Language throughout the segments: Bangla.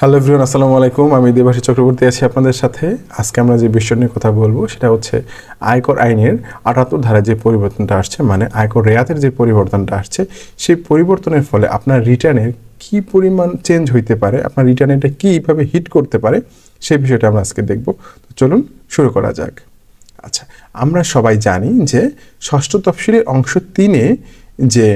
হ্যালো এভরিওয়ান আসসালামু আলাইকুম। আমি দেবাশী চক্রবর্তী আছি আপনাদের সাথে। আজকে আমরা যে বিষয় নিয়ে কথা বলব, সেটা হচ্ছে আয়কর আইনের আটাত্তর ধারায় যে পরিবর্তনটা আসছে মানে আয়কর রেয়াতের যে পরিবর্তনটা আসছে, সেই পরিবর্তনের ফলে আপনার রিটার্নের কি পরিমাণ চেঞ্জ হইতে পারে, আপনার রিটার্নটা কীভাবে হিট করতে পারে, সেই বিষয়টা আমরা আজকে দেখব। তো চলুন শুরু করা যাক। আচ্ছা আমরা সবাই জানি যে ষষ্ঠ তফসিলের অংশ তিনে যে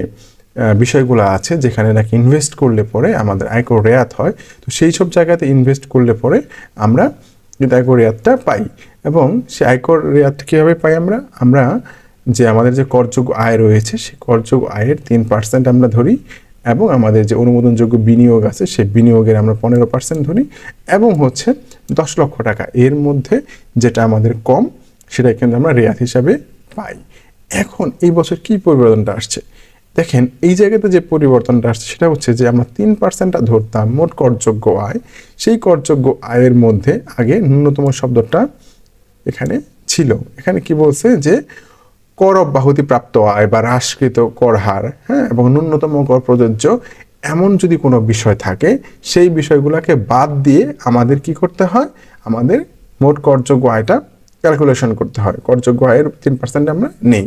বিষয়গুলো আছে যেখানে নাকি ইনভেস্ট করলে পরে আমাদের আয়কর রেয়াত হয়। তো সেই সব জায়গাতে ইনভেস্ট করলে পরে আমরা কিন্তু আয়কর রেয়াতটা পাই এবং সে আয়কর রেয়াতটা কীভাবে পাই আমরা? আমরা যে আমাদের যে করযোগ্য আয় রয়েছে সেই করযোগ্য আয়ের তিন পার্সেন্ট আমরা ধরি এবং আমাদের যে অনুমোদনযোগ্য বিনিয়োগ আছে সেই বিনিয়োগের আমরা পনেরো পার্সেন্ট ধরি এবং হচ্ছে দশ লক্ষ টাকা। এর মধ্যে যেটা আমাদের কম সেটা কিন্তু আমরা রেয়াত হিসাবে পাই। এখন এই বছর কী পরিবর্তনটা আসছে? দেখেন, এই জায়গাতে যে পরিবর্তনটা আসছে সেটা হচ্ছে যে আমরা তিন পার্সেন্টটা ধরতাম মোট করযোগ্য আয়। সেই করযোগ্য আয়ের মধ্যে আগে ন্যূনতম শব্দটা এখানে ছিল। এখানে কি বলছে যে কর অব্যাহতি প্রাপ্ত আয় বা হ্রাসকৃত কর হার হ্যাঁ এবং ন্যূনতম কর প্রযোজ্য এমন যদি কোনো বিষয় থাকে, সেই বিষয়গুলোকে বাদ দিয়ে আমাদের কি করতে হয়? আমাদের মোট করযোগ্য আয়টা ক্যালকুলেশন করতে হয়। করযোগ্য আয়ের তিন পার্সেন্ট আমরা নেই।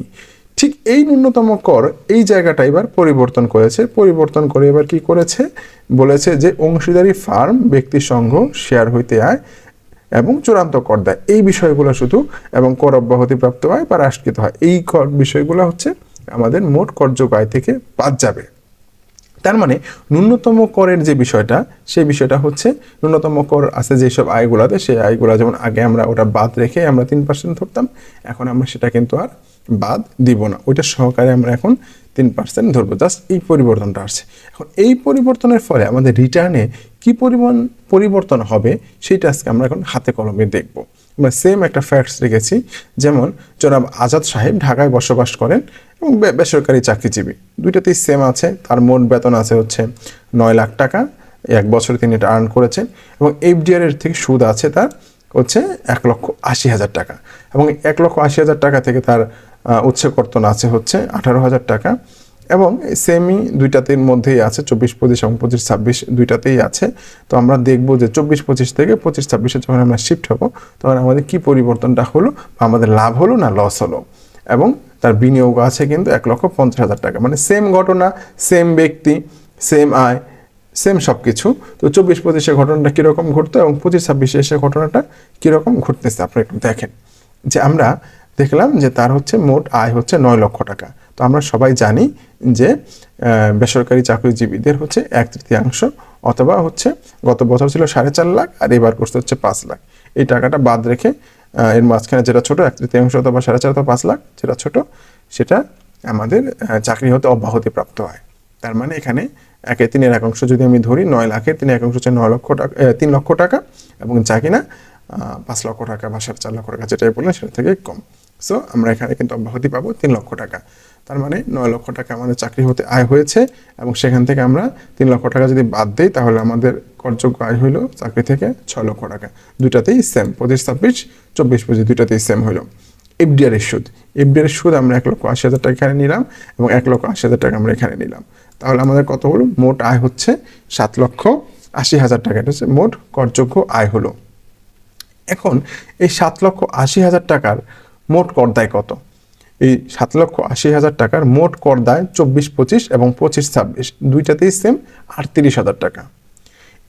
ঠিক এই ন্যূনতম কর এই জায়গাটা এবার পরিবর্তন করেছে। পরিবর্তন করে এবার কি করেছে? বলেছে যে অংশীদারি ফার্ম ব্যক্তি সংঘ শেয়ার হইতে আয় এবং চূড়ান্ত কর দেয়। এই বিষয়গুলো শুধু এবং কর অব্যাহতি প্রাপ্ত হয় বা হ্রাসকৃত হয়। এই কর বিষয়গুলো হচ্ছে আমাদের মোট করযোগ্য আয় থেকে বাদ যাবে। তার মানে ন্যূনতম করের যে বিষয়টা, সেই বিষয়টা হচ্ছে ন্যূনতম কর আছে যেসব আয়গুলাতে, সেই আয়গুলা যেমন আগে আমরা ওটা বাদ রেখে আমরা তিন পার্সেন্ট ধরতাম, এখন আমরা সেটা কিন্তু আর বাদ দিব না। ওইটা সহকারে আমরা এখন তিন পার্সেন্ট ধরবো। জাস্ট এই পরিবর্তনটা আসছে। এখন এই পরিবর্তনের ফলে আমাদের রিটার্নে কি পরিমাণ পরিবর্তন হবে, সেটা আজকে আমরা এখন হাতে কলমে দেখব। আমরা সেম একটা ফ্যাক্টস রেখেছি, যেমন জনাব আজাদ সাহেব ঢাকায় বসবাস করেন এবং বেসরকারি চাকরিজীবী। দুইটাতেই সেম আছে, তার মোট বেতন আছে হচ্ছে নয় লাখ টাকা। এক বছরে তিনি এটা আর্ন করেছেন এবং এফডিআর এর থেকে সুদ আছে তার হচ্ছে এক লক্ষ আশি হাজার টাকা। এবং এক লক্ষ আশি হাজার টাকা থেকে তার উৎসে কর্তন আছে হচ্ছে আঠারো হাজার টাকা। এবং সেমি দুইটাতের মধ্যেই আছে, চব্বিশ, পঁচিশ এবং পঁচিশ, ছাব্বিশ দুইটাতেই আছে। তো আমরা দেখব যে চব্বিশ, পঁচিশ থেকে পঁচিশ, ছাব্বিশে যখন আমরা শিফট হব, তখন আমাদের কি পরিবর্তনটা হলো বা আমাদের লাভ হলো না লস হলো? এবং তার বিনিয়োগ আছে কিন্তু এক লক্ষ পঞ্চাশ হাজার টাকা। মানে সেম ঘটনা সেম ব্যক্তি সেম আয় সেম সব কিছু তো চব্বিশ, পঁচিশে ঘটনাটা কীরকম ঘটতো এবং পঁচিশ, ছাব্বিশে এসে ঘটনাটা কীরকম ঘটতেছে? আপনি একটু দেখেন। যে আমরা দেখলাম যে তার হচ্ছে মোট আয় হচ্ছে নয় লক্ষ টাকা। তো আমরা সবাই জানি যে বেসরকারি চাকরিজীবীদের হচ্ছে এক তৃতীয়াংশ অথবা হচ্ছে গত বছর ছিল সাড়ে চার লাখ আর এবার করতে হচ্ছে পাঁচ লাখ। এই টাকাটা বাদ রেখে এর মাঝখানে যেটা ছোট, এক তৃতীয়াংশ অথবা সাড়ে চার অথবা পাঁচ লাখ যেটা ছোট, সেটা আমাদের চাকরি হতে অব্যাহতি প্রাপ্ত হয়। তার মানে এখানে একে তিনের একাংশ যদি আমি ধরি, নয় লাখের তিন একাংশ হচ্ছে নয় লক্ষ টাকা তিন লক্ষ টাকা এবং যা কিনা পাঁচ লক্ষ টাকা বা সাড়ে চার লক্ষ টাকা যেটাই বললেন সেটা থেকে কম। সো আমরা এখানে কিন্তু অব্যাহতি পাবো তিন লক্ষ টাকা। তার মানে নয় লক্ষ টাকা আমাদের চাকরি হতে আয় হয়েছে এবং সেখান থেকে আমরা তিন লক্ষ টাকা যদি বাদ দিই, তাহলে আমাদের করযোগ্য আয় হইল চাকরি থেকে ছয় লক্ষ টাকা। দুটাতেই সেম পঁচিশ, ছাব্বিশ, চব্বিশ পঁচিশ দুটাতেই সেম হইল। এফডিআর এর সুদ। এফডিআর এর সুদ আমরা এক লক্ষ আশি হাজার টাকা এখানে নিলাম এবং এক লক্ষ আশি হাজার টাকা আমরা এখানে নিলাম। তাহলে আমাদের কত হলো? মোট আয় হচ্ছে সাত লক্ষ আশি হাজার টাকা। এটা হচ্ছে মোট করযোগ্য আয় হলো। এখন এই সাত লক্ষ আশি হাজার টাকার মোট করদায় কত? এই সাত লক্ষ আশি হাজার টাকার মোট করদায় চব্বিশ, পঁচিশ এবং পঁচিশ, ছাব্বিশ। দুইটাতেই সেম আটত্রিশ হাজার টাকা।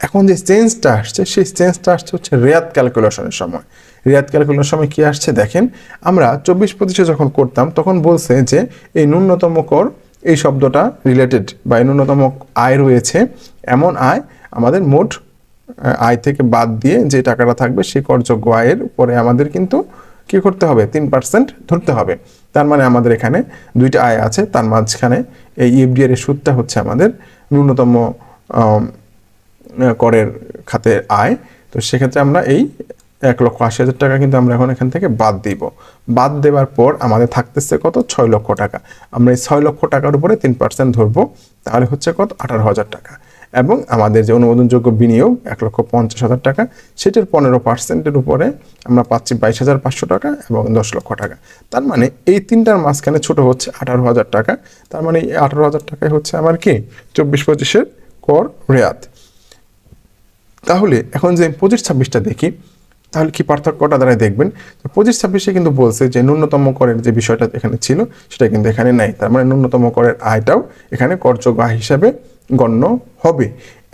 এখন যে চেঞ্জটা আসছে, সেই চেঞ্জটা আসছে হচ্ছে রেয়াত ক্যালকুলেশনের সময়। রেয়াত ক্যালকুলেশনের সময় কি আসছে দেখেন? আমরা চব্বিশ, পঁচিশে যখন করতাম, তখন বলছে যে এই ন্যূনতম কর, এই শব্দটা রিলেটেড বা এই ন্যূনতম আয় রয়েছে। এমন আয় আমাদের মোট আয় থেকে বাদ দিয়ে যে টাকাটা থাকবে সেই করযোগ্য আয়ের উপরে আমাদের কিন্তু কি করতে হবে? তিন পার্সেন্ট ধরতে হবে। তার মানে আমাদের এখানে দুইটা আয় আছে। তার মাঝখানে এই ইএফডিআর এর সুদটা হচ্ছে আমাদের ন্যূনতম করের খাতে আয়। তো সেক্ষেত্রে আমরা এই এক লক্ষ আশি হাজার টাকা কিন্তু আমরা এখন এখান থেকে বাদ দিব। বাদ দেওয়ার পর আমাদের থাকতেছে কত? ছয় লক্ষ টাকা। আমরা এই ছয় লক্ষ টাকার উপরে তিন পার্সেন্ট ধরবো। তাহলে হচ্ছে কত? আঠারো হাজার টাকা। এবং আমাদের যে অনুমোদনযোগ্য বিনিয়োগ এক লক্ষ পঞ্চাশ হাজার টাকা, সেটার পনেরো পার্সেন্টের উপরে আমরা পাচ্ছি বাইশ হাজার পাঁচশো টাকা এবং দশ লক্ষ টাকা। তার মানে এই তিনটার মাঝখানে ছোট হচ্ছে আঠারো হাজার টাকা। তার মানে এই আঠারো হাজার টাকাই হচ্ছে আমার কি? চব্বিশ পঁচিশের কর রেয়াত। তাহলে এখন যে পঁচিশ ছাব্বিশটা দেখি তাহলে কি পার্থক্যটা দ্বারা দেখবেন। তো পঁচিশ ছাব্বিশে কিন্তু বলছে যে ন্যূনতম করের যে বিষয়টা এখানে ছিল, সেটা কিন্তু এখানে নাই। তার মানে ন্যূনতম করের আয়টাও এখানে করযোগ্য হিসাবে গণ্য হবে।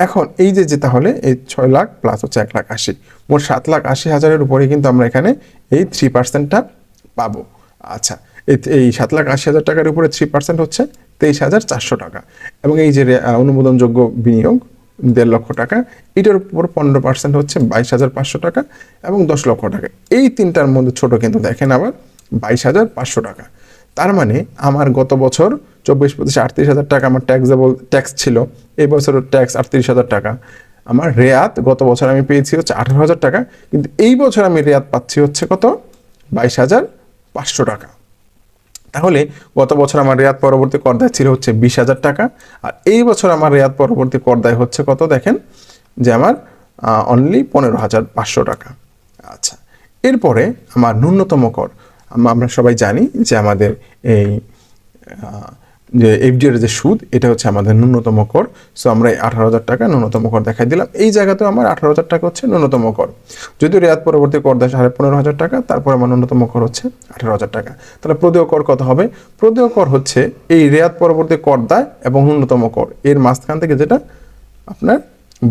এখন এই যে যে তাহলে এই ছয় লাখ প্লাস হচ্ছে এক লাখ আশি। মোট সাত লাখ আশি হাজারের উপরে কিন্তু আমরা এখানে এই থ্রি পার্সেন্টটা পাবো। আচ্ছা এই সাত লাখ আশি হাজার টাকার উপরে থ্রি পার্সেন্ট হচ্ছে তেইশ হাজার চারশো টাকা। এবং এই যে অনুমোদনযোগ্য বিনিয়োগ দেড় লক্ষ টাকা, এটার উপর পনেরো পার্সেন্ট হচ্ছে বাইশ হাজার পাঁচশো টাকা এবং দশ লক্ষ টাকা। এই তিনটার মধ্যে ছোট কিন্তু দেখেন আবার, বাইশ হাজার পাঁচশো টাকা। তার মানে আমার গত বছর চব্বিশ পঁচিশ আটত্রিশ হাজার টাকা আমার ট্যাক্সেবল ট্যাক্স ছিল, এই বছরের ট্যাক্স আটত্রিশ হাজার টাকা। আমার রেয়াত গত বছর আমি পেয়েছি হচ্ছে আঠারো হাজার টাকা, কিন্তু এই বছর আমি রেয়াত পাচ্ছি হচ্ছে কত? বাইশ হাজার পাঁচশো টাকা। তাহলে গত বছর আমার রেয়াত পরবর্তী করদায় ছিল হচ্ছে বিশ হাজার টাকা। আর এই বছর আমার রেয়াত পরবর্তী করদায় হচ্ছে কত দেখেন? যে আমার অনলি পনেরো হাজার পাঁচশো টাকা। আচ্ছা এরপরে আমার ন্যূনতম কর, আমরা সবাই জানি যে আমাদের এই যে এফডিআর যে সুদ, এটা হচ্ছে আমাদের ন্যূনতম কর। সো আমরা এই আঠারো হাজার টাকা ন্যূনতম কর দেখাই দিলাম। এই জায়গাতেও আমার আঠারো হাজার টাকা হচ্ছে ন্যূনতম কর। যদিও রেয়াত পরবর্তী কর দেয় সাড়ে পনেরো হাজার টাকা, তারপর আমার ন্যূনতম কর হচ্ছে আঠারো হাজার টাকা। তাহলে প্রদেয় কর কত হবে? প্রদেয় কর হচ্ছে এই রেয়াত পরবর্তী কর দায় এবং ন্যূনতম কর। এর মাঝখান থেকে যেটা আপনার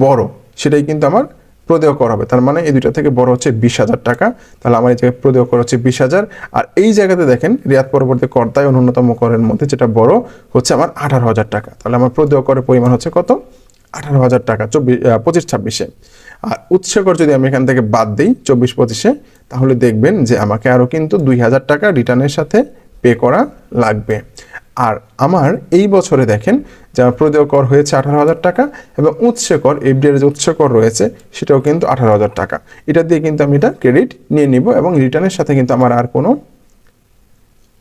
বড়, সেটাই কিন্তু আমার প্রদেয় কর হবে। তার মানে এই দুইটা থেকে বড় হচ্ছে বিশ হাজার টাকা। তাহলে আমার এই জায়গায় প্রদেয় কর হচ্ছে বিশ হাজার। আর এই জায়গাতে দেখেন, রিয়াদ পরবর্তী করদায় ও ন্যূনতম করের মধ্যে যেটা বড় হচ্ছে আমার আঠারো হাজার টাকা। তাহলে আমার প্রদেয় করের পরিমাণ হচ্ছে কত? আঠারো হাজার টাকা চব্বিশ পঁচিশ ছাব্বিশে। আর উৎস কর যদি আমি এখান থেকে বাদ দিই চব্বিশ পঁচিশে, তাহলে দেখবেন যে আমাকে আরও কিন্তু দুই হাজার টাকা রিটার্নের সাথে পে করা লাগবে। আর আমার এই বছরে দেখেন যে আমার প্রদেয় কর হয়েছে আঠারো হাজার টাকা এবং উৎসে কর, এফডিআর যে উৎস কর রয়েছে, সেটাও কিন্তু আঠারো হাজার টাকা। এটা দিয়ে কিন্তু আমি এটা ক্রেডিট নিয়ে নিব এবং রিটার্নের সাথে কিন্তু আমার আর কোনো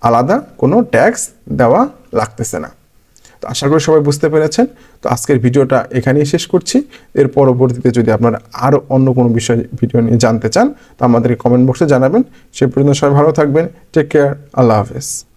আলাদা কোনো ট্যাক্স দেওয়া লাগতেছে না। তো আশা করি সবাই বুঝতে পেরেছেন। তো আজকের ভিডিওটা এখানেই শেষ করছি। এর পরবর্তীতে যদি আপনারা আরও অন্য কোনো বিষয়, ভিডিও নিয়ে জানতে চান, তো আমাদেরকে কমেন্ট বক্সে জানাবেন। সে পর্যন্ত সবাই ভালো থাকবেন। টেক কেয়ার আল্লাহ হাফেজ।